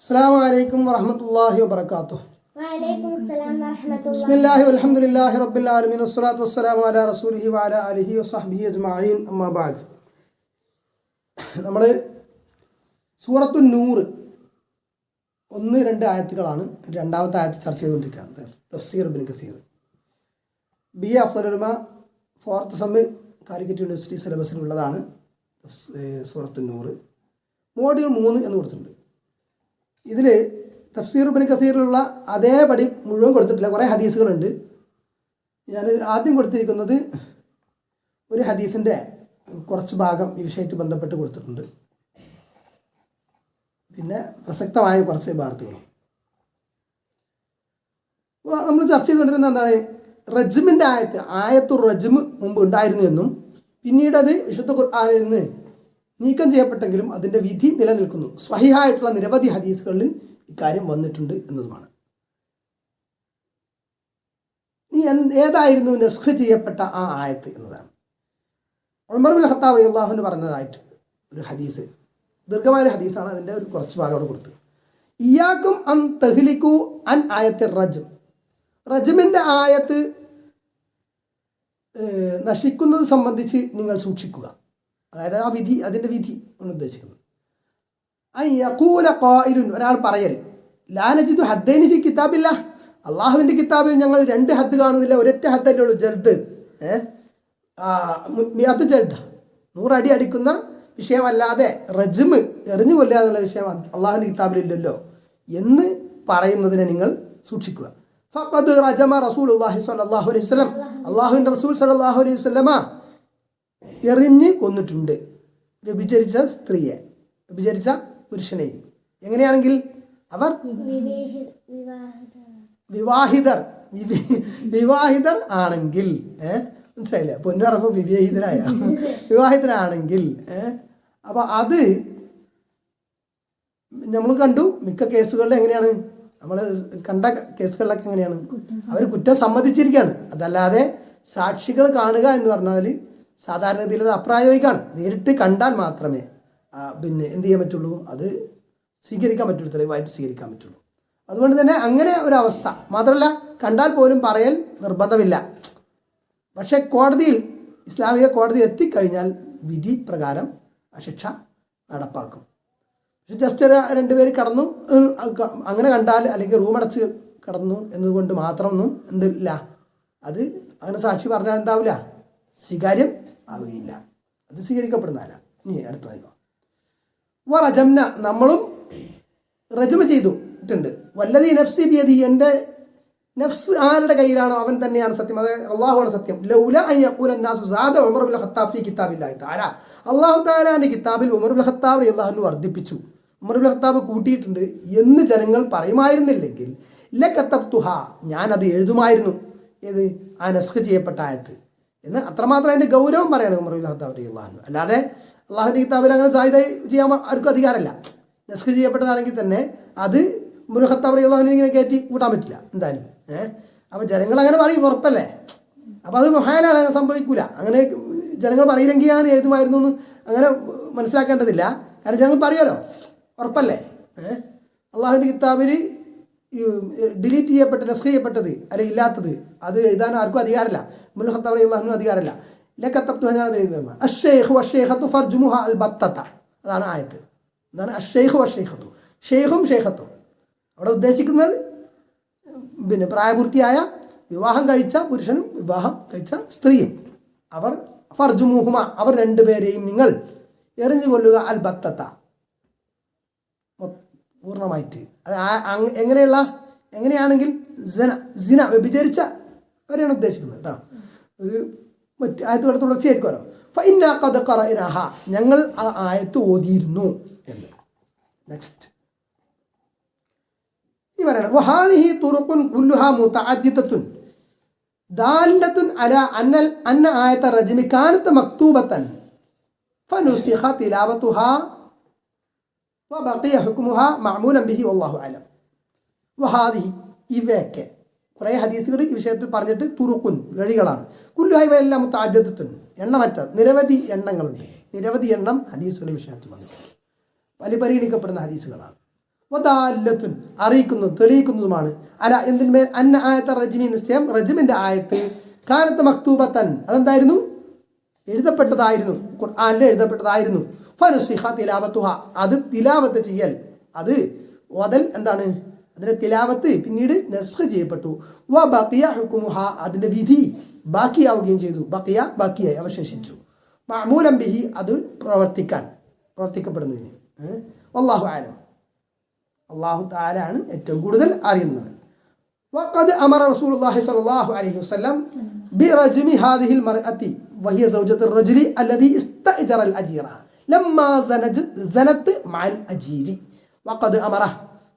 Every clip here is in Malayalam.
അസ്സാം വലൈക്കും വറഹമത്തല്ലാഹി വബർക്കാത്തു ബിസ്മില്ലാഹി വൽഹംദുലില്ലാഹി റബ്ബിൽ ആലമീൻ. വസ്സലാത്തു വസ്സലാമു അലാ റസൂലിഹി വഅല ആലിഹി വസഹ്ബിഹി അജ്മഈൻ. അമ്മാ ബഅദ്. നമ്മൾ സൂറത്തു നൂറ് ഒന്ന് രണ്ട് ആയത്തുകളാണ് രണ്ടാമത്തെ ആയത്ത് ചർച്ച ചെയ്തുകൊണ്ടിരിക്കുകയാണ്. തഫ്സീർ ബിൻ കസീർ. ബി എ അഫ്സലുമ ഫോർത്ത് സെമ്മ് കാലിക്കറ്റ് യൂണിവേഴ്സിറ്റി സിലബസിലുള്ളതാണ് സൂറത്തു നൂറ്. മോഡ്യൂൾ മൂന്ന് എന്ന് കൊടുത്തിട്ടുണ്ട്. ഇതിൽ തഫ്സീർ ഉബിൻ കസീറിലുള്ള അതേപടി മുഴുവൻ കൊടുത്തിട്ടില്ല. കുറേ ഹദീസുകളുണ്ട്. ഞാൻ ആദ്യം കൊടുത്തിരിക്കുന്നത് ഒരു ഹദീസിന്റെ കുറച്ച് ഭാഗം ഈ വിഷയമായിട്ട് ബന്ധപ്പെട്ട് കൊടുത്തിട്ടുണ്ട്. പിന്നെ പ്രസക്തമായ കുറച്ച് വാർത്തകളും നമ്മൾ ചർച്ച ചെയ്തുകൊണ്ടിരുന്ന എന്താണ്? റജ്മിന്റെ ആയത്ത് ആയത്തു റജ്മ് മുമ്പ് ഉണ്ടായിരുന്നു എന്നും പിന്നീട് അത് വിശുദ്ധ ഖുർആാനിൽ നിന്ന് നീക്കം ചെയ്യപ്പെട്ടെങ്കിലും അതിന്റെ വിധി നിലനിൽക്കുന്നു. സ്വഹിഹായിട്ടുള്ള നിരവധി ഹദീസുകളിൽ ഇക്കാര്യം വന്നിട്ടുണ്ട് എന്നതുമാണ്. നീ എന്ത് ഏതായിരുന്നു നസ്ഖ് ചെയ്യപ്പെട്ട ആ ആയത്ത് എന്നതാണ്. ഉമർ ബിൻ ഖത്താബ് അലി അള്ളാഹുവിന് പറഞ്ഞതായിട്ട് ഒരു ഹദീസ്. ദീർഘമായ ഒരു ഹദീസാണ് അതിന്റെ ഒരു കുറച്ച് ഭാഗം അവിടെ കൊടുത്തത് ഇയാക്കും അൻ തഹ്ലിക്കു അൻ ആയത്തെ റജം റജമിന്റെ ആയത്ത് നശിക്കുന്നത് സംബന്ധിച്ച് നിങ്ങൾ സൂക്ഷിക്കുക. അതായത് ആ വിധി അതിന്റെ വിധി ആണ് ഉദ്ദേശിക്കുന്നത്. ആ യക്കൂല ഖായിലുൻ ഒരാൾ പറയൽ ഹദ്ദൈനി ഫി കിതാബില്ല. അള്ളാഹുവിന്റെ കിതാബിൽ ഞങ്ങൾ രണ്ട് ഹദ് കാണുന്നില്ല ഒരൊറ്റ ഹദ്ദല്ലേ ഉള്ളൂ ജൽദ്. ഏഹ് ജൽദ്. നൂറടി അടിക്കുന്ന വിഷയമല്ലാതെ റജിമ് എറിഞ്ഞു കൊല്ലുക എന്നുള്ള വിഷയം അള്ളാഹുവിന്റെ കിതാബിലില്ലല്ലോ എന്ന് പറയുന്നതിനെ നിങ്ങൾ സൂക്ഷിക്കുക. ഫഖദ് റജമ റസൂൽ അള്ളാഹി സ്വല്ലല്ലാഹു അലൈഹി വസല്ലം. അള്ളാഹുവിന്റെ റസൂൽ സലാഹു അലൈഹി വസല്ലമ എറിഞ്ഞ് കൊന്നിട്ടുണ്ട്. വ്യഭിചരിച്ച സ്ത്രീയെ. വ്യഭിചരിച്ച പുരുഷനെയും എങ്ങനെയാണെങ്കിൽ അവർ വിവാഹിത വിവാഹിതർ. വിവി- വിവാഹിതർ ആണെങ്കിൽ മനസ്സിലായില്ലേ? പൊന്നു പറഞ്ഞപ്പോൾ വിവാഹിതരായ. വിവാഹിതരാണെങ്കിൽ അപ്പോൾ അത് നമ്മൾ കണ്ടു മിക്ക കേസുകളിൽ എങ്ങനെയാണ്? നമ്മൾ കണ്ട കേസുകളിലൊക്കെ എങ്ങനെയാണ്? അവർ കുറ്റം സമ്മതിച്ചിരിക്കുകയാണ്. അതല്ലാതെ സാക്ഷികൾ കാണുക എന്ന് പറഞ്ഞാൽ സാധാരണഗതിയിൽ അത് അപ്രായോഗികമാണ്. നേരിട്ട് കണ്ടാൽ മാത്രമേ പിന്നെ എന്ത് ചെയ്യാൻ പറ്റുള്ളൂ? അത് സ്വീകരിക്കാൻ പറ്റുള്ളൂ തെളിവായിട്ട് സ്വീകരിക്കാൻ പറ്റുള്ളൂ. അതുകൊണ്ട് തന്നെ അങ്ങനെ ഒരു അവസ്ഥ. മാത്രമല്ല കണ്ടാൽ പോലും പറയൽ നിർബന്ധമില്ല. പക്ഷേ കോടതിയിൽ ഇസ്ലാമിക കോടതി എത്തിക്കഴിഞ്ഞാൽ വിധി പ്രകാരം ആ ശിക്ഷ നടപ്പാക്കും. പക്ഷെ ജസ്റ്റ് ഒരു രണ്ടുപേര് കടന്നു അങ്ങനെ കണ്ടാൽ അല്ലെങ്കിൽ റൂം കടന്നു എന്നതുകൊണ്ട് മാത്രമൊന്നും എന്തില്ല. അത് അങ്ങനെ സാക്ഷി പറഞ്ഞാൽ എന്താവില്ല? സ്വീകാര്യം ആവുകയില്ല അത് സ്വീകരിക്കപ്പെടുന്നതല്ല. ഇനി അടുത്ത നോക്കാം വ നമ്മളും റജമ ചെയ്തു ഇട്ടുണ്ട് വല്ലതി നഫ്സി ബിയതി എന്റെ നഫ്സ് ആരുടെ കയ്യിലാണോ അവൻ തന്നെയാണ് സത്യം. അത് അള്ളാഹുവാണ് സത്യം. ലൗല അയ്യക്കൂല നാസു സാദ ഉമർ ബിൽ ഖത്താബ് ഫി കിതാബില്ലാഹി തആല. അള്ളാഹു താലാന്റെ കിതാബിൽ ഉമർബുൽ ഹത്താബ് ഖത്താബ് അള്ളാഹു വർദ്ധിപ്പിച്ചു. ഉമർബുൽ ഖത്താബ് കൂട്ടിയിട്ടുണ്ട് എന്ന് ജനങ്ങൾ പറയുമായിരുന്നില്ലെങ്കിൽ ലക്കത്തബ്തുഹ ഞാനത് എഴുതുമായിരുന്നു. ഏത്? ആ നസ്ഖ് ചെയ്യപ്പെട്ട ആയത്ത്. എന്ന് അത്രമാത്രം അതിന്റെ ഗൗരവം പറയാണ് ഉമർ ഖത്താബ് അള്ളാഹു അല്ലാതെ അള്ളാഹുന്റെ കിതാബിൽ അങ്ങനെ സാധ്യത ചെയ്യാൻ ആർക്കും അധികാരമല്ല. നെസ്ക് ചെയ്യപ്പെട്ടതാണെങ്കിൽ തന്നെ അത് മുരുഹത്താവ് അള്ളാഹുവിനെ ഇങ്ങനെ കയറ്റി കൂട്ടാൻ പറ്റില്ല എന്തായാലും. ഏഹ് അപ്പോൾ ജനങ്ങൾ അങ്ങനെ പറയും ഉറപ്പല്ലേ? അപ്പോൾ അത് മഹാനാണ് അങ്ങനെ സംഭവിക്കൂല. അങ്ങനെ ജനങ്ങൾ പറയില്ലെങ്കിൽ അങ്ങനെ എഴുതുമായിരുന്നു എന്ന് അങ്ങനെ മനസ്സിലാക്കേണ്ടതില്ല. കാരണം ജനങ്ങൾ പറയുമല്ലോ ഉറപ്പല്ലേ? ഏഹ് അള്ളാഹുവിന്റെ കിതാബിൽ ഡിലീറ്റ് ചെയ്യപ്പെട്ട നസ്ഖ് ചെയ്യപ്പെട്ടത് അല്ലെ ഇല്ലാത്തത് അത് എഴുതാൻ ആർക്കും അധികാരമില്ല. അള്ളാഹുവിനും അധികാരമില്ല. ലക്കത്തബ്തു ഞാൻ അഷേഖ് വഷേഖത്തു ഫർജുമുഹ അൽ ബത്തത്ത അതാണ് ആയത്ത്. എന്നാണ് അഷേഖു അഷേഖത്തു ഷെയ്ഖും ഷെയ്ഖത്തും അവിടെ ഉദ്ദേശിക്കുന്നത് പിന്നെ പ്രായപൂർത്തിയായ വിവാഹം കഴിച്ച പുരുഷനും വിവാഹം കഴിച്ച സ്ത്രീയും. അവർ ഫർജുമുഹുമ അവർ രണ്ടുപേരെയും നിങ്ങൾ എറിഞ്ഞു കൊല്ലുക അൽ ബത്തത്ത പൂർണമായിട്ട്. അത് എങ്ങനെയുള്ള എങ്ങനെയാണെങ്കിൽ ജന ജിന വ്യഭിചരിച്ച അവരെയാണ് ഉദ്ദേശിക്കുന്നത് കേട്ടോ. ഇത് മറ്റ് ആയത്തോടെ തുടർച്ചയായിരിക്കുമല്ലോ. ഫൈന കഥ കറഹ ഞങ്ങൾ ആ ആയത്ത് ഓതിയിരുന്നു എന്ന്. നെക്സ്റ്റ് ഈ പറയണം. വഹാദിഹി തുറുക്കുൻ കുല്ലുഹ മുത്താദ്യത്തുൻ ദാലത്തുൻ അല അന്നൽ അന്ന ആയത്ത റജ്മി കാനത്ത് മക്തൂബത്തൻ. ഫനുസിഹ തിലാവത്തുഹാ വബഖിയ ഹുക്കുമുഹ മഅമൂലൻ ബിഹി വല്ലാഹു അലം വഹാദിഹി ഇവയൊക്കെ കുറേ ഹദീസുകൾ ഈ വിഷയത്തിൽ പറഞ്ഞിട്ട് തുറുക്കുൻ വഴികളാണ്. കുല്ലുഹ ഇവയെല്ലാം മുത്താദ്യത്വൻ എണ്ണമറ്റ നിരവധി എണ്ണങ്ങളുണ്ട്. നിരവധി എണ്ണം ഹദീസുകളുടെ വിഷയത്തിൽ വന്നിട്ടുണ്ട്. വലിയ പരിഗണിക്കപ്പെടുന്ന ഹദീസുകളാണ്. വദാല്ലത്തുൻ അറിയിക്കുന്നതും തെളിയിക്കുന്നതുമാണ്. അല എന്തിന്മേൽ? അന്ന ആയത്ത റജിമി നിശ്ചയം. റജിമിന്റെ ആയത്ത് കാനത്ത് മക്തൂബത്തൻ. അതെന്തായിരുന്നു? എഴുതപ്പെട്ടതായിരുന്നു. ഖുർആാനിൽ എഴുതപ്പെട്ടതായിരുന്നു. ഫനുസിഹ തിലാവത്തുഹ അത് തിലാവത്ത് ചെയ്യൽ അത് ഓതൽ എന്താണ് അതിന്റെ തിലാവത്ത് പിന്നീട് നസ്ഖ് ചെയ്യപ്പെട്ടു വ ബക്കിയ ഹുക്കുമുഹ അതിന്റെ വിധി ബാക്കിയാവുകയും ചെയ്തു ബക്കിയ ബാക്കിയായി അവശേഷിച്ചു മാമൂലം ബിഹി അത് പ്രവർത്തിക്കാൻ പ്രവർത്തിക്കപ്പെടുന്നതിന് ഏഹ്? വല്ലാഹു ആലം അള്ളാഹു താലാണ് ഏറ്റവും കൂടുതൽ അറിയുന്നത് وقد أمر رسول الله صلى الله عليه وسلم برجم هذه المرأة وهي زوجة الرجل الذي استأجر الأجير ജനത്ത് അമറ.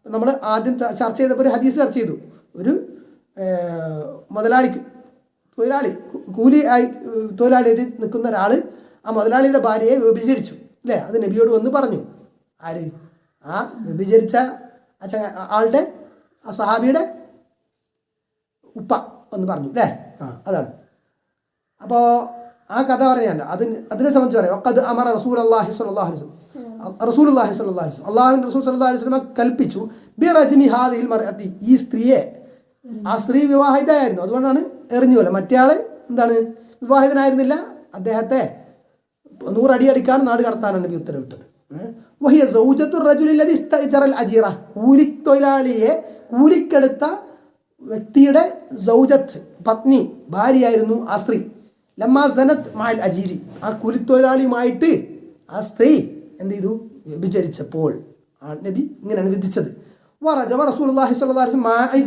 നമ്മൾ ആദ്യം ചർച്ച ചെയ്തപ്പോൾ ഒരു ഹദീസ് ചർച്ച ചെയ്തു. ഒരു മുതലാളിക്ക് തൊഴിലാളി കൂലി ആയി തൊഴിലാളിയായിട്ട് നിൽക്കുന്ന ഒരാൾ ആ മുതലാളിയുടെ ഭാര്യയെ വിഭജിച്ചു അല്ലേ? അത് നബിയോട് വന്ന് പറഞ്ഞു. ആര്? ആ വിഭജിച്ച ആ ആളുടെ ആ സഹാബിയുടെ ഉപ്പ എന്ന് പറഞ്ഞു. അല്ലേ? ആ അതാണ്. അപ്പോൾ ആ കഥ പറയാനുണ്ട്. അതിന് അതിനെ സംബന്ധിച്ച് പറയാം. അത് അമർ റസൂൽ അള്ളാഹി സ്വല്ലാഹു റസൂൽ അള്ളാഹി സ്വല്ലാഹു അള്ളാഹു റസൂൽ സല്ലാ കൽപ്പിച്ചു. ബി റജ്മി ഹാദിഹിൽ മറത്തി ഈ സ്ത്രീയെ ആ സ്ത്രീ വിവാഹിതയായിരുന്നു. അതുകൊണ്ടാണ് എറിഞ്ഞു പോലെ മറ്റേ ആൾ എന്താണ്? വിവാഹിതനായിരുന്നില്ല. അദ്ദേഹത്തെ നൂറടി അടിക്കാൻ നാട് കടത്താനാണ് നബി ഉത്തരവിട്ടത്. വഹിയ അജീറ. കൂലിക്കെടുത്ത വ്യക്തിയുടെ പത്നി ഭാര്യയായിരുന്നു ആ സ്ത്രീ. ലമ്മാ സനത് മാൽ അജീരി ആ കൂലിത്തൊഴിലാളിയുമായിട്ട് ആ സ്ത്രീ എന്ത് ചെയ്തു? വ്യഭിചരിച്ചപ്പോൾ ആ നബി ഇങ്ങനെയാണ് വിധിച്ചത്. വറജ റസൂലുള്ളാഹി സ്വല്ലല്ലാഹി അലൈഹി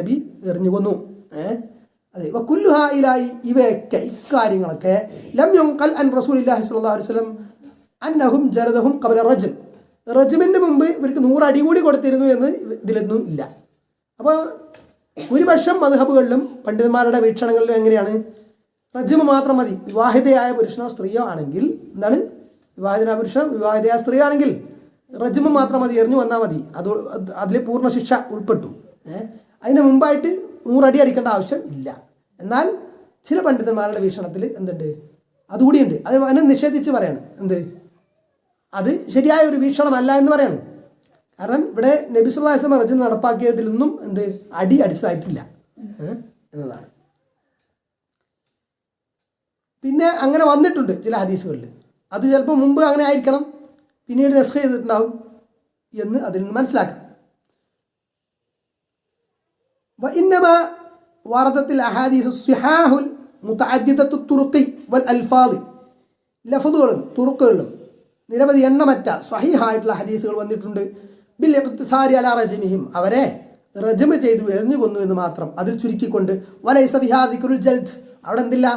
നബി എറിഞ്ഞു കൊന്നു. അതെ. വക്കുല്ലുഹായിലായി ഇവയൊക്കെ ഇക്കാര്യങ്ങളൊക്കെ ലം അൻ റസൂലുള്ളാഹി സ്വല്ലല്ലാഹു അലൈഹി അന്നഹും ജലദഹും കബല റജം റജമിന്റെ മുമ്പ് ഇവർക്ക് നൂറ് അടി കൂടി കൊടുത്തിരുന്നു എന്ന് ഇതിലൊന്നും ഇല്ല. അപ്പോൾ ഭൂരിപക്ഷം മധുഹബുകളിലും പണ്ഡിതന്മാരുടെ വീക്ഷണങ്ങളിലും എങ്ങനെയാണ്? റജമ് മാത്രം മതി. വിവാഹിതയായ പുരുഷനോ സ്ത്രീയോ ആണെങ്കിൽ എന്താണ്? വിവാഹിതനായ പുരുഷനോ വിവാഹിതയായ സ്ത്രീ ആണെങ്കിൽ റജമ് മാത്രം മതി എറിഞ്ഞു വന്നാൽ മതി. അത് അതിൽ പൂർണ ശിക്ഷ ഉൾപ്പെട്ടു. അതിന് മുമ്പായിട്ട് നൂറടി അടിക്കേണ്ട ആവശ്യം ഇല്ല. എന്നാൽ ചില പണ്ഡിതന്മാരുടെ വീക്ഷണത്തിൽ എന്തുണ്ട്? അതുകൂടിയുണ്ട് അത് അതിനെ നിഷേധിച്ച് പറയാണ്. എന്ത്? അത് ശരിയായ ഒരു വീക്ഷണമല്ല എന്ന് പറയാണ്. കാരണം ഇവിടെ നബിസുല്ലാസ്ലം മറിച്ച് നടപ്പാക്കിയതിലൊന്നും എന്ത്? അടി അടിച്ചതായിട്ടില്ല. എന്നതാണ്. പിന്നെ അങ്ങനെ വന്നിട്ടുണ്ട് ചില ഹദീസുകളിൽ അത് ചിലപ്പോൾ മുമ്പ് അങ്ങനെ ആയിരിക്കണം. പിന്നീട് നെസ്ക ചെയ്തിട്ടുണ്ടാവും എന്ന് അതിൽ നിന്ന് മനസ്സിലാക്കാം. ഇന്നമ വാർത്തത്തിൽ അഹാദീസ് സിഹാഹുൽ തുറുക്കി വൽ അൽഫാദ്. ലഫദുകളും തുറുക്കുകളിലും നിരവധി എണ്ണമറ്റ സഹിഹായിട്ടുള്ള ഹദീസുകൾ വന്നിട്ടുണ്ട്. ബിൽ അല റജമിഹിം. അവരെ റജമ ചെയ്തു എറിഞ്ഞു കൊന്നു എന്ന് മാത്രം അതിൽ ചുരുക്കിക്കൊണ്ട് വലൈസ വിഹാദിക്കുരു ജൽദ്. അവിടെ എന്തില്ല?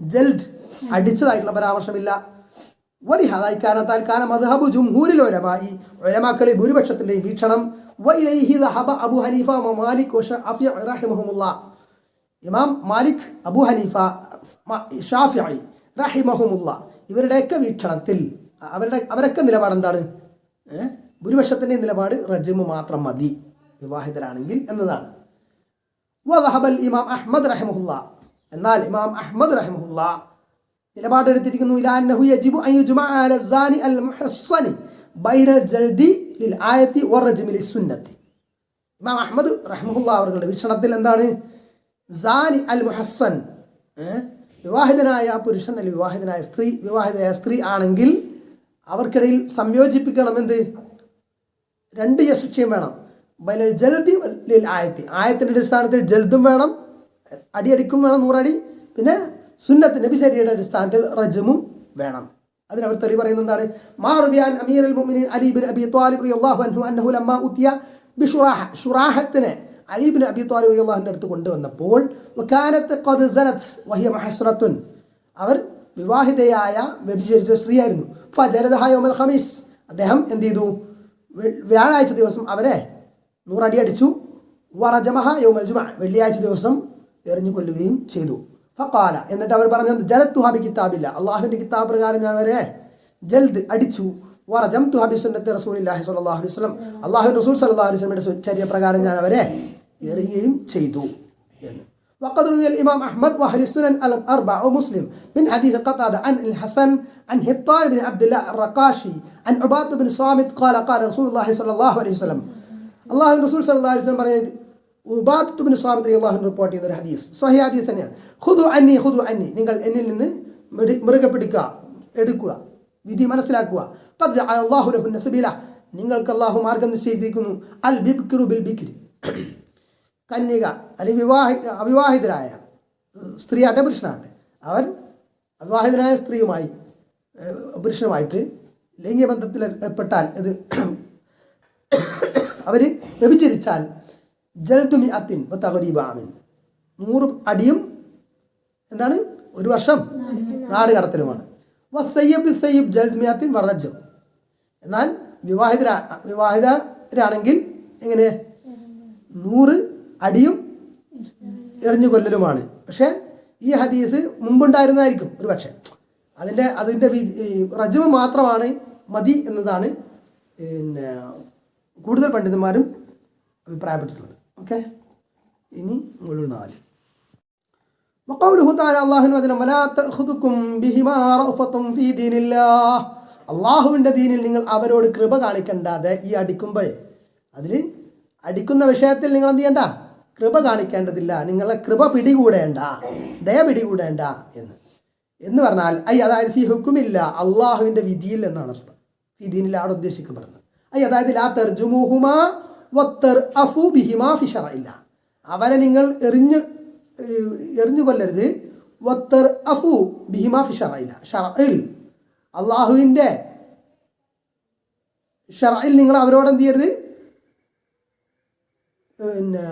ജൽദ്. അടിച്ചതായിട്ടുള്ള പരാമർശമില്ല. വലിഹാദായി കാരണത്താൽ കാന മദ്ഹബു ജുംഹൂരിൽ ഒരമായി ഒലമാക്കളിൽ ഭൂരിപക്ഷത്തിന്റെ വീക്ഷണം അബു ഹനീഫ മാലിക് ഇമാം മാലിക് അബു ഹനീഫ ഷാഫി ഷാഫിഈ റഹിമഹുമുള്ള ഇവരുടെയൊക്കെ വീക്ഷണത്തിൽ അവരുടെ അവരൊക്കെ നിലപാട് എന്താണ് ഏഹ് ഭൂരിപക്ഷത്തിന്റെ നിലപാട് റജമ് മാത്രം മതി വിവാഹിതരാണെങ്കിൽ എന്നതാണ്. വദഹബൽ ഇമാം അഹ്മദ് റഹമുല്ല എന്നാൽ ഇമാം അഹ്മദ് റഹമുല്ല നിലപാടെടുത്തിരിക്കുന്നു യജിബു അൽ ജൽദി ലിൽ ലിസുന്നത്തി ഇമാം അഹ്മദ് റഹ്മുല്ല അവരുടെ വീക്ഷണത്തിൽ എന്താണ്? സാനി അൽ മുഹസ്സൻ? വിവാഹിതനായ പുരുഷൻ അല്ലെങ്കിൽ വിവാഹിതനായ സ്ത്രീ വിവാഹിതയായ സ്ത്രീ ആണെങ്കിൽ അവർക്കിടയിൽ സംയോജിപ്പിക്കണം എന്ത് രണ്ട് ശിക്ഷയും വേണം. ബൈനൽ ജൽദി വലിയ ആയത്തി. ആയത്തിന്റെ അടിസ്ഥാനത്തിൽ ജൽദും വേണം. അടിയടിക്കും വേണം നൂറടി. പിന്നെ സുന്നത്ത് നബിചര്യയുടെ അടിസ്ഥാനത്തിൽ റജമും വേണം. അതിനവർ തെളിവ് പറയുന്നത് എന്താണ്? മാറുവിയാൻ അമീർ അൽ മുഅ്മിനീൻ അലി ബിൻ അബി ത്വാലിബ് അൻഹു അന്നഹു ലമ്മ ഉത്തിയ ബിഷുറാഹ ഷുറാഹത്തിനെ അലി ബിൻ അബി ത്വാലിബ് അള്ളാഹുവിന്റെ അടുത്ത് കൊണ്ടുവന്നപ്പോൾ വഹിയ മഹസ്രത്തുൻ അവർ വിവാഹിതയായ വ്യഭിചരിച്ച സ്ത്രീയായിരുന്നു. ഫജരദഹ യൗമൽ ഖമീസ്. അദ്ദേഹം എന്ത് ചെയ്തു? വ്യാഴാഴ്ച ദിവസം അവരെ നൂറടി അടിച്ചു. വറജമഹ യൗമൽ ജുമ വെള്ളിയാഴ്ച ദിവസം എറിഞ്ഞു കൊല്ലുകയും ചെയ്തു. ഫക്കാല എന്നിട്ട് അവർ പറഞ്ഞത് ജലത് തുഹാബി കിതാബില്ല അള്ളാഹുവിന്റെ കിതാബ് പ്രകാരം ഞാൻ അവരെ ജൽദ് അടിച്ചു. വറജം തുഹാബി സുന്നത്തെ റസൂൽ ഇല്ലാഹി സ്വല്ലല്ലാഹു അലൈഹി വസല്ലം. അള്ളാഹു റസൂൽ സല്ലല്ലാഹു അലൈഹി ചര്യ പ്രകാരം ഞാൻ അവരെ എറിയുകയും ചെയ്തു എന്ന്. وقد روي الإمام أحمد وأهل السنن الأربع ومسلم من حديث قتادة عن الحسن عن هطان بن عبد الله الرقاشي عن عباد بن صامت قال قال رسول الله صلى الله عليه وسلم الله الرسول صلى الله عليه وسلم പറയുന്നത് ഉബാദത്ത് ബിൻ സ്വാമിത് അള്ളാഹു റിപ്പോർട്ട് ചെയ്ത ഒരു ഹദീസ് സ്വഹി ഹദീസ് തന്നെയാണ് ഹുദു അന്നി ഹുദു അന്നി നിങ്ങൾ എന്നിൽ നിന്ന് മൃ- മൃഗ പിടിക്കുക എടുക്കുക വിധി മനസ്സിലാക്കുക ഖദ് ജഅല അല്ലാഹു ലഹു നസബീല നിങ്ങൾക്ക് അള്ളാഹു മാർഗം നിശ്ചയിച്ചിരിക്കുന്നു അൽ ബിബ്കിറു ബിൽ ബിക്രി കന്യക അല്ലെങ്കിൽ വിവാഹി അവിവാഹിതരായ സ്ത്രീയാട്ടെ പുരുഷനാട്ടെ അവൻ അവിവാഹിതനായ സ്ത്രീയുമായി പുരുഷനുമായിട്ട് ലൈംഗിക ബന്ധത്തിൽ ഏർപ്പെട്ടാൽ ഇത് അവർ വ്യഭിചരിച്ചാൽ ജൽതുമി അത്തിൻ തകരീബാമിൻ നൂറ് അടിയും എന്താണ്? ഒരു വർഷം നാട് കടത്തലുമാണ്. സയ്യബ് സയ്യബ് ജൽതുമിയാത്തിൻ വറജം എന്നാൽ വിവാഹിതരാ വിവാഹിതരാണെങ്കിൽ എങ്ങനെ? നൂറ് അടിയും എറിഞ്ഞു കൊല്ലലുമാണ്. പക്ഷേ ഈ ഹദീസ് മുമ്പുണ്ടായിരുന്നതായിരിക്കും ഒരു പക്ഷേ. അതിന്റെ അതിന്റെ റജുമ മാത്രമാണ് മതി എന്നതാണ് പിന്നെ കൂടുതൽ പണ്ഡിതന്മാരും അഭിപ്രായപ്പെട്ടിട്ടുള്ളത്. ഓക്കെ? ഇനി മുഴുവൻ നാല്. അള്ളാഹുവിന്റെ ദീനിൽ നിങ്ങൾ അവരോട് കൃപ കാണിക്കണ്ടാതെ ഈ അടിക്കുമ്പോഴേ അതിൽ അടിക്കുന്ന വിഷയത്തിൽ നിങ്ങൾ എന്ത് ചെയ്യണ്ട? കൃപ കാണിക്കേണ്ടതില്ല. നിങ്ങളെ കൃപ പിടികൂടേണ്ട. ദയ പിടികൂടേണ്ട എന്ന്. എന്ന് പറഞ്ഞാൽ ഐ അതായത് ഫി ഹുക്കുമില്ല അള്ളാഹുവിന്റെ വിധിയിൽ എന്നാണ് അർത്ഥം. ഫിദീനിലാണ് ഉദ്ദേശിക്കപ്പെടുന്നത്. ഐ അതായത് ലാ തെർജുമുഹുമാ വത്തർ അഫു ബിഹിമാ ഫിഷറ ഇല്ല അവരെ നിങ്ങൾ എറിഞ്ഞ് എറിഞ്ഞു കൊല്ലരുത്. വത്തർ അഫു ബിഹിമാ ഫിഷറ ഇല്ല ഷറയിൽ അള്ളാഹുവിന്റെ ഷറയിൽ നിങ്ങൾ അവരോട് എന്ത് ചെയ്യരുത്? പിന്നെ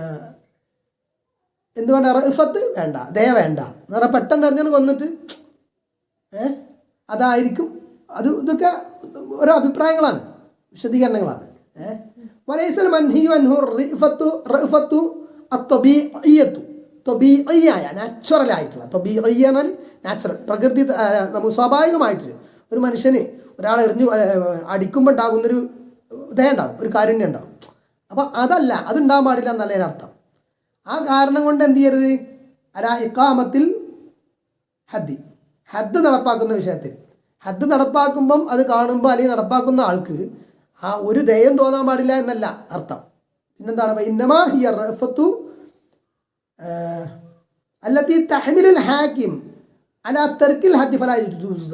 എന്തുകൊണ്ട് റഫത്ത് വേണ്ട ദയ വേണ്ട. എന്ന് പറഞ്ഞാൽ പെട്ടെന്ന് എറിഞ്ഞാൽ കൊന്നിട്ട് ഏ അതായിരിക്കും. അത് ഇതൊക്കെ ഓരോ അഭിപ്രായങ്ങളാണ് വിശദീകരണങ്ങളാണ് ഏ. വലൈസൽ മൻഹിയു അൻഹു റിഫത്തു റഫത്തു അത്തൊബീയത്തു തൊബീയായ നാച്ചുറലായിട്ടുള്ള തൊബീയ എന്നാൽ നാച്ചുറൽ പ്രകൃതി നമുക്ക് സ്വാഭാവികമായിട്ട് ഒരു മനുഷ്യന് ഒരാൾ എറിഞ്ഞു അടിക്കുമ്പോൾ ഉണ്ടാകുന്നൊരു ദയ ഉണ്ടാവും ഒരു കാരുണ്യം ഉണ്ടാവും. അപ്പം അതല്ല അതുണ്ടാകാൻ പാടില്ല എന്നല്ല അതിനർത്ഥം. ആ കാരണം കൊണ്ട് എന്ത് ചെയ്യരുത്? അരാ ഇക്കാമത്തിൽ ഹദ്ദി ഹദ്ദ് നടപ്പാക്കുന്ന വിഷയത്തിൽ. ഹദ്ദ് നടപ്പാക്കുമ്പം അത് കാണുമ്പോൾ അല്ലെങ്കിൽ നടപ്പാക്കുന്ന ആൾക്ക് ആ ഒരു ദയം തോന്നാൻ പാടില്ല എന്നല്ല അർത്ഥം. പിന്നെന്താണ്? ഇന്നമാ ഹിയർ റഫത്തു അല്ലത്തി തഹമിലുൽ ഹാക്കിം അല തെർക്കിൽ ഹദ്ദി ഫലായി യജൂസു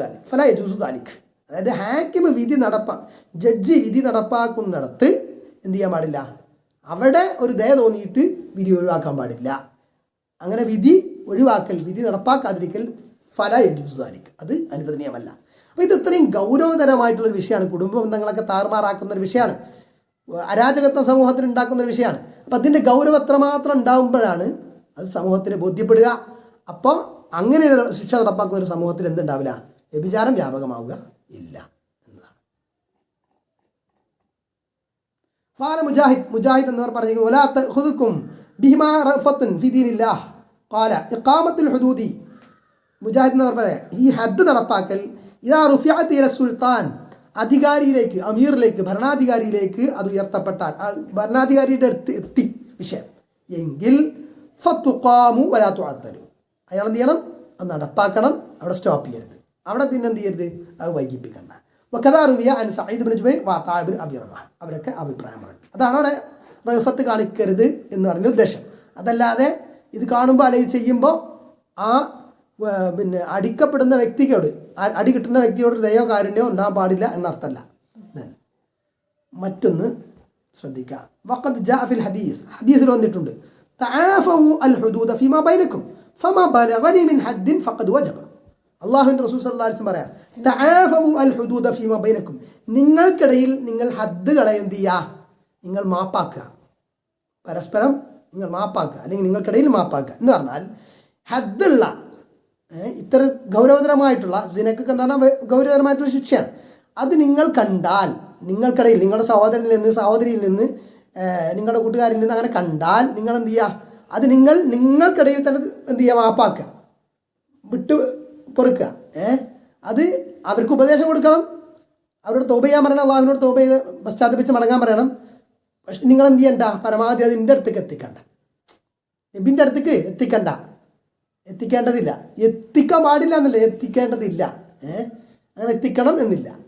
ജൂസു താലിഖ് അതായത് ഹാക്കിം വിധി നടപ്പാ ജഡ്ജി വിധി നടപ്പാക്കുന്നിടത്ത് എന്ത് ചെയ്യാൻ പാടില്ല? അവിടെ ഒരു ദയ തോന്നിയിട്ട് വിധി ഒഴിവാക്കാൻ പാടില്ല. അങ്ങനെ വിധി ഒഴിവാക്കൽ വിധി നടപ്പാക്കാതിരിക്കൽ ഫല യജൂസാലിക് അത് അനുവദനീയമല്ല. അപ്പോൾ ഇത് ഇത്രയും ഗൗരവതരമായിട്ടുള്ളൊരു വിഷയമാണ്. കുടുംബ ബന്ധങ്ങളൊക്കെ താറുമാറാക്കുന്ന ഒരു വിഷയമാണ്. അരാജകത്വം സമൂഹത്തിൽ ഉണ്ടാക്കുന്ന ഒരു വിഷയമാണ്. അപ്പോൾ അതിന്റെ ഗൗരവം എത്രമാത്രം ഉണ്ടാകുമ്പോഴാണ് അത് സമൂഹത്തിന് ബോധ്യപ്പെടുക. അപ്പോൾ അങ്ങനെയുള്ള ശിക്ഷ നടപ്പാക്കുന്ന ഒരു സമൂഹത്തിൽ എന്തുണ്ടാവില്ല? വ്യഭിചാരം വ്യാപകമാവുക ഇല്ല എന്നതാണ് قال مجاهد مجاهد എന്നവർ പറഞ്ഞു ولا تأخذكم بهما رأفة في دين الله قال إقامة الحدود മുജാഹിദ് എന്നവർ പറയാം ഈ ഹദ് നടപ്പാക്കൽ ഇതാ റുഫിയത്ത് ഇല സുൽത്താൻ അധികാരിയിലേക്ക് അമീറിലേക്ക് ഭരണാധികാരിയിലേക്ക് അത് ഉയർത്തപ്പെട്ടാൽ ആ ഭരണാധികാരിയുടെ അടുത്ത് എത്തി വിഷയം എങ്കിൽ ഫത്തുക്കാമു വരാത്തു അത്തരു അയാൾ എന്ത് ചെയ്യണം അത് നടപ്പാക്കണം അവിടെ സ്റ്റോപ്പ് ചെയ്യരുത് അവിടെ പിന്നെ എന്ത് ചെയ്യരുത് അത് വൈകിപ്പിക്കണ്ട വക്കഥാ അൻ സയ്യിദ് ബിൻ ജുബൈർ വാത്താബിൻ അബി അവരൊക്കെ അഭിപ്രായം പറഞ്ഞു അതാണ് അവിടെ റഫത്ത് കാണിക്കരുത് എന്ന് പറഞ്ഞ ഉദ്ദേശം. അതല്ലാതെ ഇത് കാണുമ്പോൾ അല്ലെങ്കിൽ ചെയ്യുമ്പോൾ ആ പിന്നെ അടിക്കപ്പെടുന്ന വ്യക്തിക്കോട് അടി കിട്ടുന്ന വ്യക്തിയോട് ദയോ കാരുണ്യോ ഉണ്ടാകാൻ പാടില്ല എന്നർത്ഥമല്ല. മറ്റൊന്ന് ശ്രദ്ധിക്കുക. വഖദ് ജാഫിൽ ഹദീസ്. ഹദീസിൽ വന്നിട്ടുണ്ട്. തആഫവു അൽ ഹുദൂദ ഫീമാ ബൈനക്കും. ഫമാ ബലഗനി മിൻ ഹദ്ദിൻ ഫഖദ് വജബ. അള്ളാഹുവിന്റെ റസൂൽ വസല്ലം പറയാം അൽ ഹുദൂദ ഫീമ ബൈനക്കും. നിങ്ങൾക്കിടയിൽ നിങ്ങൾ ഹദ്ദുകളെ എന്ത് ചെയ്യുക നിങ്ങൾ മാപ്പാക്കുക. പരസ്പരം നിങ്ങൾ മാപ്പാക്കുക. അല്ലെങ്കിൽ നിങ്ങൾക്കിടയിൽ മാപ്പാക്കുക. എന്ന് പറഞ്ഞാൽ ഹദ്ദുള്ള ഇത്ര ഗൗരവതരമായിട്ടുള്ള സിനക്കൊക്കെ എന്ന് പറഞ്ഞാൽ ഗൗരവതരമായിട്ടുള്ള ശിക്ഷയാണ്. അത് നിങ്ങൾ കണ്ടാൽ നിങ്ങൾക്കിടയിൽ നിങ്ങളുടെ സഹോദരനിൽ നിന്ന് സഹോദരിയിൽ നിന്ന് നിങ്ങളുടെ കൂട്ടുകാരിൽ നിന്ന് അങ്ങനെ കണ്ടാൽ നിങ്ങൾ എന്ത് ചെയ്യുക അത് നിങ്ങൾ നിങ്ങൾക്കിടയിൽ തന്നെ എന്ത് ചെയ്യുക മാപ്പാക്കുക. വിട്ട് പൊറുക്കുക. ഏ? അത് അവർക്ക് ഉപദേശം കൊടുക്കണം. അവരോട് തോപ ചെയ്യാൻ പറയണം. അള്ളാഹുവിനോട് തോപ ചെയ്ത് പശ്ചാത്തപിച്ച് മടങ്ങാൻ പറയണം. പക്ഷെ നിങ്ങൾ എന്ത് ചെയ്യണ്ട? പരമാവധി അത് എന്റെ അടുത്തേക്ക് എത്തിക്കണ്ട. നബിന്റെ അടുത്തേക്ക് എത്തിക്കണ്ട. എത്തിക്കേണ്ടതില്ല. എത്തിക്കാൻ പാടില്ല എന്നല്ല. എത്തിക്കേണ്ടതില്ല. ഏ? അങ്ങനെ എത്തിക്കണം എന്നില്ല.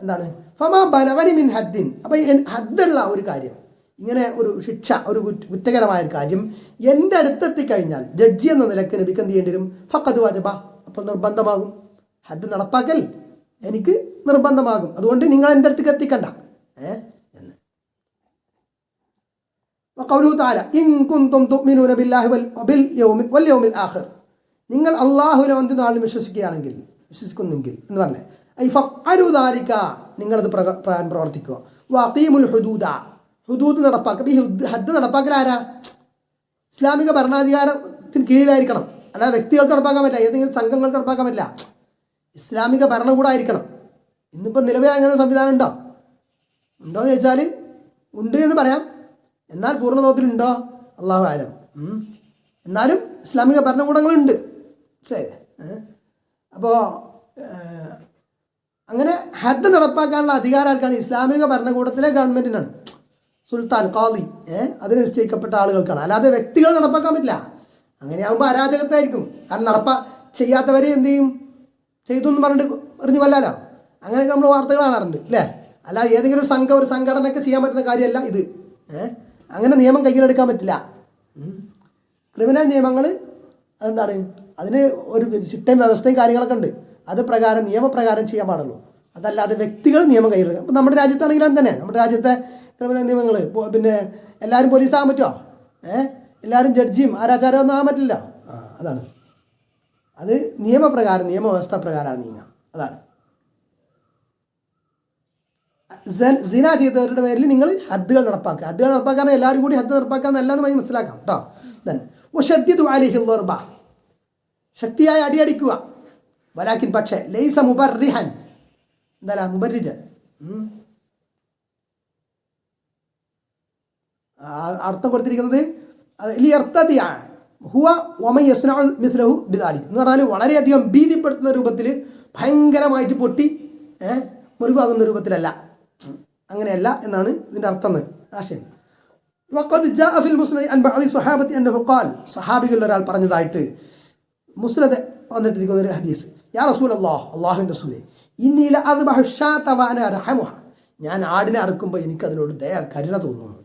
എന്താണ്? ഫമാ ബലവനി മിൻ ഹദ്ദിൻ. അപ്പം ഹദ്ദുള്ള ഒരു കാര്യം. ഇങ്ങനെ ഒരു ശിക്ഷ ഒരു കുറ്റകരമായ ഒരു കാര്യം എന്റെ അടുത്തെത്തി കഴിഞ്ഞാൽ ജഡ്ജി എന്ന നിലയ്ക്ക് നബിക്ക് എന്ത് ചെയ്യേണ്ടി വരും? ഫക്കത് വാജബ. അപ്പോൾ നിർബന്ധമാകും. ഹദ് നടപ്പാക്കൽ എനിക്ക് നിർബന്ധമാകും. അതുകൊണ്ട് നിങ്ങൾ എന്റെ അടുത്തേക്ക് എത്തിക്കണ്ട. നിങ്ങൾ അള്ളാഹുവിനെ വന്ത് നാളിൽ വിശ്വസിക്കുകയാണെങ്കിൽ വിശ്വസിക്കുന്നെങ്കിൽ എന്ന് പറഞ്ഞേ ഐ ഫ അരുതാരിക്ക നിങ്ങളത് പ്രകാരം പ്രവർത്തിക്കുക. വാക്കീമുൽ ഹുദൂദ. ഹുദൂദ് നടപ്പാക്കും. ഈ ഹുദ് നടപ്പാക്കൽ ആരാ? ഇസ്ലാമിക ഭരണാധികാരത്തിന് കീഴിലായിരിക്കണം. അല്ലാതെ വ്യക്തികൾക്ക് നടപ്പാക്കാൻ പറ്റില്ല. ഏതെങ്കിലും സംഘങ്ങൾക്ക് നടപ്പാക്കാൻ പറ്റില്ല. ഇസ്ലാമിക ഭരണകൂടമായിരിക്കണം ഇന്നിപ്പോൾ നിലവിൽ അങ്ങനെ സംവിധാനം ഉണ്ടോ? ഉണ്ടോ എന്ന് ചോദിച്ചാൽ ഉണ്ട് എന്ന് പറയാം. എന്നാൽ പൂർണതോതിലുണ്ടോ അള്ളാഹു ആലം. എന്നാലും ഇസ്ലാമിക ഭരണകൂടങ്ങളുണ്ട് ശരി അപ്പോൾ അങ്ങനെ ഹദ് നടപ്പാക്കാനുള്ള അധികാരം ആർക്കാണ്? ഇസ്ലാമിക ഭരണകൂടത്തിലെ ഗവൺമെന്റിനാണ് സുൽത്താൻ കാളി ഏഹ് അതിന് നിശ്ചയിക്കപ്പെട്ട ആളുകൾക്കാണ്. അല്ലാതെ വ്യക്തികൾ നടപ്പാക്കാൻ പറ്റില്ല. അങ്ങനെയാകുമ്പോൾ അരാജകത്തായിരിക്കും. കാരണം നടപ്പാ ചെയ്യാത്തവരെ എന്ത് ചെയ്യും? ചെയ്തു എന്ന് പറഞ്ഞിട്ട് എറിഞ്ഞു കൊല്ലാലോ? അങ്ങനെയൊക്കെ നമ്മൾ വാർത്തകൾ കാണാറുണ്ട് അല്ലേ അല്ല ഏതെങ്കിലും സംഘം ഒരു സംഘടനയൊക്കെ ചെയ്യാൻ പറ്റുന്ന കാര്യമല്ല ഇത് ഏഹ് അങ്ങനെ നിയമം കയ്യിലെടുക്കാൻ പറ്റില്ല. ക്രിമിനൽ നിയമങ്ങൾ എന്താണ് അതിന് ഒരു ചിട്ടയും വ്യവസ്ഥയും കാര്യങ്ങളൊക്കെ ഉണ്ട്. അത് പ്രകാരം നിയമപ്രകാരം ചെയ്യാൻ പാടുള്ളൂ. അതല്ലാതെ വ്യക്തികൾ നിയമം കയ്യിലെടുക്കുക അപ്പോൾ നമ്മുടെ രാജ്യത്താണെങ്കിലും തന്നെ. നമ്മുടെ രാജ്യത്തെ നിയമങ്ങൾ പിന്നെ എല്ലാവരും പോലീസാകാൻ പറ്റുമോ ഏഹ് എല്ലാവരും ജഡ്ജിയും ആരാചാരം ഒന്നും ആകാൻ പറ്റില്ല. ആ അതാണ്. അത് നിയമപ്രകാരം നിയമവ്യവസ്ഥ പ്രകാരമാണ് നീങ്ങുക അതാണ് സിന ചെയ്തവരുടെ പേരിൽ നിങ്ങൾ ഹദ്ദുകൾ നടപ്പാക്കുക. ഹദ്ദുകൾ നടപ്പാക്കാൻ എല്ലാവരും കൂടി ഹദ്ദ് നടപ്പാക്കാൻ നല്ലതെന്ന് വഴി മനസ്സിലാക്കാം കേട്ടോ ദെൻ ദർബ ശക്തിയായി അടിയടിക്കുക. വലാക്കിൻ പക്ഷേ ലൈസ മുബർറിഹൻ എന്താ മുബർരിജൻ ഉം. ആ, അർത്ഥം കൊടുത്തിരിക്കുന്നത് ലി അർത്ഥത്തിയാണ് ഹുവ ഒമ യസ്നാ മിസ്ലഹു ബിദാലി എന്ന് പറഞ്ഞാൽ വളരെയധികം ഭീതിപ്പെടുത്തുന്ന രൂപത്തിൽ ഭയങ്കരമായിട്ട് പൊട്ടി മുറിവാകുന്ന രൂപത്തിലല്ല. അങ്ങനെയല്ല എന്നാണ് ഇതിന്റെ അർത്ഥം ആശയം. സഹാബികളിൽ ഒരാൾ പറഞ്ഞതായിട്ട് മുസ്ലത് വന്നിട്ടിരിക്കുന്ന ഒരു ഹദീസ്. യാ റസൂൽ അള്ളാഹ് അള്ളാഹുവിന്റെ റസൂലെ ഇന്നീല അത് ബഹുഷാ തവാന ഞാൻ ആടിനെ അറുക്കുമ്പോൾ എനിക്കതിനോട് ദയ കരുണ തോന്നുന്നു.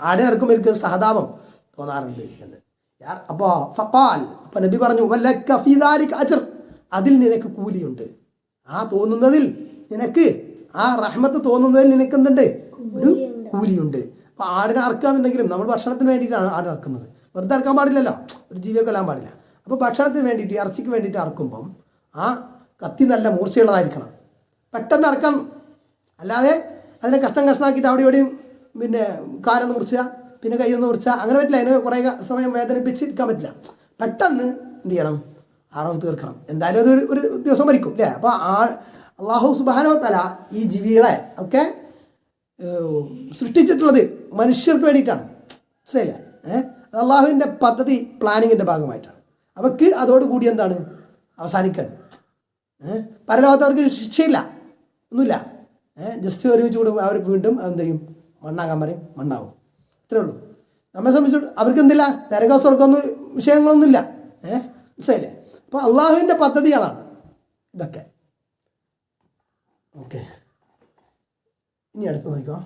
ആടിനെ ഇറക്കുമ്പോൾ എനിക്ക് സഹതാപം തോന്നാറുണ്ട് എന്ന്. യാ- അപ്പോൾ ഫക്കാൽ അപ്പോൾ നബി പറഞ്ഞു അജർ. അതിൽ നിനക്ക് കൂലിയുണ്ട്. ആ തോന്നുന്നതിൽ നിനക്ക് ആ റഹ്മത്ത് തോന്നുന്നതിൽ നിനക്ക് എന്തുണ്ട്? ഒരു കൂലിയുണ്ട്. അപ്പോൾ ആടിനെ അറക്കാന്നുണ്ടെങ്കിലും നമ്മൾ ഭക്ഷണത്തിന് വേണ്ടിയിട്ടാണ് ആടിനെ അറക്കുന്നത്. വെറുതെ അറക്കാൻ പാടില്ലല്ലോ. ഒരു ജീവിയെ കൊല്ലാൻ പാടില്ല. അപ്പോൾ ഭക്ഷണത്തിന് വേണ്ടിയിട്ട് ഇറച്ചിക്ക് വേണ്ടിയിട്ട് അറക്കുമ്പം ആ കത്തി നല്ല മൂർച്ചയുള്ളതായിരിക്കണം. പെട്ടെന്ന് അറക്കാം അല്ലാതെ അതിനെ കഷ്ടം കഷ്ണമാക്കിയിട്ട് അവിടെ ഇവിടെയും പിന്നെ കാലൊന്ന് മുറിച്ചുക പിന്നെ കൈയൊന്ന് മുറിച്ചുക അങ്ങനെ പറ്റില്ല. അതിന് കുറേ സമയം വേദനിപ്പിച്ച് ഇരിക്കാൻ പറ്റില്ല. പെട്ടെന്ന് എന്ത് ചെയ്യണം? അറവ് തീർക്കണം. എന്തായാലും അതൊരു ഒരു ദിവസം മരിക്കും അല്ലേ അപ്പോൾ ആ അള്ളാഹു സുബാനോ തല ഈ ജീവികളെ ഒക്കെ സൃഷ്ടിച്ചിട്ടുള്ളത് മനുഷ്യർക്ക് വേണ്ടിയിട്ടാണ്. മനസ്സിലായില്ല? ഏഹ് അള്ളാഹുവിന്റെ പദ്ധതി പ്ലാനിങ്ങിന്റെ ഭാഗമായിട്ടാണ്. അവർക്ക് അതോടുകൂടി എന്താണ്? അവസാനിക്കാണ്. ഏഹ് പരലോകത്ത് അവർക്ക് ശിക്ഷയില്ല. ഒന്നുമില്ല. ഏഹ് ജസ്റ്റ് ഒരു ചൂട് അവർ വീണ്ടും എന്ത് ചെയ്യും? മണ്ണാകാൻ പറയും മണ്ണാവും. ഇത്രേ ഉള്ളൂ. നമ്മെ സംബന്ധിച്ചു അവർക്ക് എന്തില്ല നരക സ്വർഗമൊന്നും വിഷയങ്ങളൊന്നുമില്ല. ഏഹ് മനസ്സിലായില്ലേ? അപ്പോൾ അള്ളാഹുവിന്റെ പദ്ധതികളാണ് ഇതൊക്കെ. ഓക്കെ. ഇനി അടുത്ത് നോക്കിക്കോ.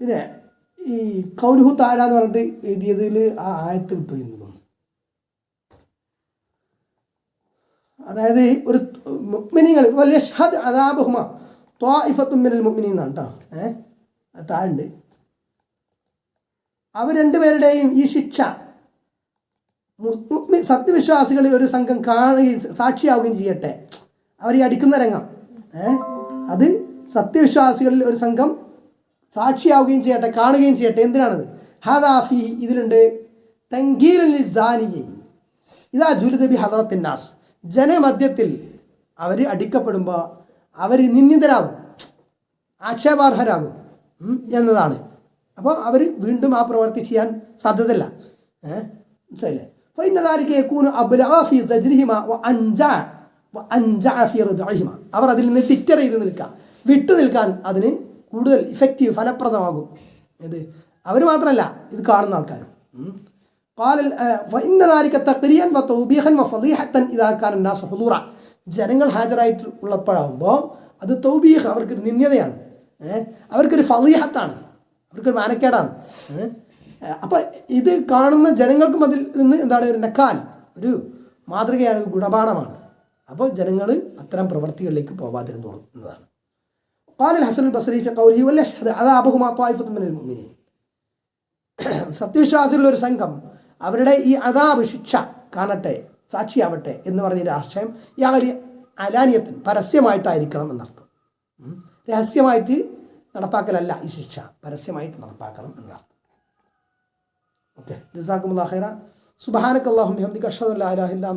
പിന്നെ ഈ കൗരുഹു താര എന്ന് പറഞ്ഞിട്ട് എഴുതിയതിൽ ആ ആയത്ത് വിട്ടു എന്ന് തോന്നുന്നു. അതായത് ഒരു മുഅ്മിനീങ്ങൾ വല്യഷ്ഹദ് അദാബഹുമ ത്വാഇഫത്തും മിനൽ മുഅ്മിനീൻ എന്നാണ് കേട്ടോ അത് താഴുണ്ട് അവർ രണ്ടുപേരുടെയും ഈ ശിക്ഷ സത്യവിശ്വാസികളിൽ ഒരു സംഘം കാണുകയും സാക്ഷിയാവുകയും ചെയ്യട്ടെ. അവർ ഈ അടിക്കുന്ന രംഗം. ഏ? അത് സത്യവിശ്വാസികളിൽ ഒരു സംഘം സാക്ഷിയാവുകയും ചെയ്യട്ടെ കാണുകയും ചെയ്യട്ടെ എന്തിനാണത്? ഹദാഫി ഇതിലുണ്ട് തങ്കീരലി ജാനിയെ ഇതാ ജുലുദബി ഹദറത്തിന്നാസ് ജനമധ്യത്തിൽ അവർ അടിക്കപ്പെടുമ്പോൾ അവർ നിന്ദിതരാകും ആക്ഷേപാർഹരാകും എന്നതാണ്. അപ്പോൾ അവർ വീണ്ടും ആ പ്രവർത്തി ചെയ്യാൻ സാധ്യതയില്ല. മനസ്സിലായില്ലേ? അപ്പോൾ ഇന്നതാരിക്ക് യക്കൂന് അബ്ലാഫി സജ്രിഹിമ അഞ്ച അഞ്ച അവർ അതിൽ നിന്ന് തിറ്റർ ചെയ്ത് നിൽക്കുക വിട്ടു നിൽക്കാൻ അതിന് കൂടുതൽ ഇഫക്റ്റീവ് ഫലപ്രദമാകും. ഇത് അവർ മാത്രമല്ല ഇത് കാണുന്ന ആൾക്കാരും. പാലൽ ഇന്നനാരിക്ക തക്രിയൻ വത്തൗബീഹൻ വഫലീഹത്തൻ ഇതാക്കാൻ നാസ് ഹുദൂറ. ജനങ്ങൾ ഹാജരായിട്ട് ഉള്ളപ്പോഴാകുമ്പോൾ അത് തൗബീഹ് അവർക്കൊരു നിന്ദ്യതയാണ്. അവർക്കൊരു ഫലീഹത്താണ് അവർക്കൊരു മാനക്കേടാണ്. അപ്പോൾ ഇത് കാണുന്ന ജനങ്ങൾക്കും അതിൽ നിന്ന് എന്താണ് ഒരു നക്കാൽ ഒരു മാതൃകയാണ് ഗുണപാഠമാണ്. അപ്പോൾ ജനങ്ങൾ അത്തരം പ്രവൃത്തികളിലേക്ക് പോവാതിരുന്നു എന്നതാണ്. قال الحسن البصري في قوله وليشهد عذابهما طائفة من المؤمنين സത്യവിശ്വാസികളുടെ ഒരു സംഘം അവരുടെ ഈ അതാബ് ശിക്ഷ കാണട്ടെ സാക്ഷിയാവട്ടെ എന്ന് പറഞ്ഞതിൻ്റെ ആശയം യാതൊരു അലാനിയത്തിന് പരസ്യമായിട്ടായിരിക്കണം എന്നർത്ഥം ഉം. രഹസ്യമായിട്ട് നടപ്പാക്കലല്ല ഈ ശിക്ഷ പരസ്യമായിട്ട് നടപ്പാക്കണം എന്നർത്ഥം ഓക്കെ ജസാക്കുമുല്ലാ ഖൈറ സുബഹാനക അല്ലാഹും ബിഹംദിക അഷ്ഹദു അല്ലാ ഇലാഹ ഇല്ലാ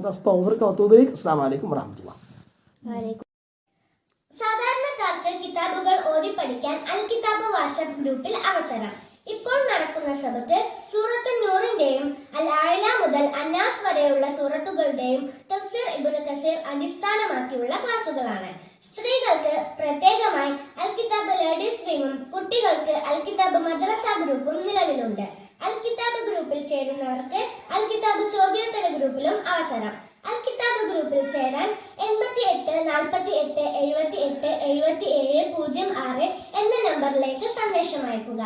സാധാരണക്കാർക്ക് കിതാബുകൾ ഓതി പഠിക്കാൻ അൽ കിതാബ് വാട്സ്ആപ്പ് ഗ്രൂപ്പിൽ അവസരം. ഇപ്പോൾ നടക്കുന്ന സബത്ത് സൂറത്തു നൂറിന്റെയും അൽ ആയില മുതൽ അന്നാസ് വരെയുള്ള സൂറത്തുകളുടെയും തഫ്സീർ ഇബുൽ കസീർ അടിസ്ഥാനമാക്കിയുള്ള ക്ലാസുകളാണ്. സ്ത്രീകൾക്ക് പ്രത്യേകമായി അൽ കിതാബ് ലേഡീസ് വിങ്ങും കുട്ടികൾക്ക് അൽ കിതാബ് മദ്രസ ഗ്രൂപ്പും നിലവിലുണ്ട്. അൽ കിതാബ് ഗ്രൂപ്പിൽ ചേരുന്നവർക്ക് അൽ കിതാബ് ചോദ്യോത്തര ഗ്രൂപ്പിലും അവസരം. അൽ ഗ്രൂപ്പിൽ ചേരാൻ എൺപത്തി എട്ട് നാൽപ്പത്തി എട്ട് എഴുപത്തി എട്ട് എഴുപത്തി ഏഴ് പൂജ്യം ആറ് എന്ന നമ്പറിലേക്ക് സന്ദേശം അയക്കുക.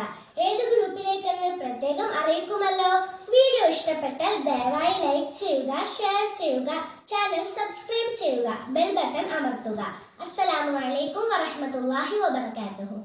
ഏത് ഗ്രൂപ്പിലേക്കെന്ന് പ്രത്യേകം അറിയിക്കുമല്ലോ. വീഡിയോ ഇഷ്ടപ്പെട്ടാൽ ദയവായി ലൈക്ക് ചെയ്യുക ഷെയർ ചെയ്യുക ചാനൽ സബ്സ്ക്രൈബ് ചെയ്യുക ബെൽ ബട്ടൺ അമർത്തുക. അസ്സലാമു അലൈക്കും വറഹ്മത്തുള്ളാഹി വബർക്കാത്തുഹു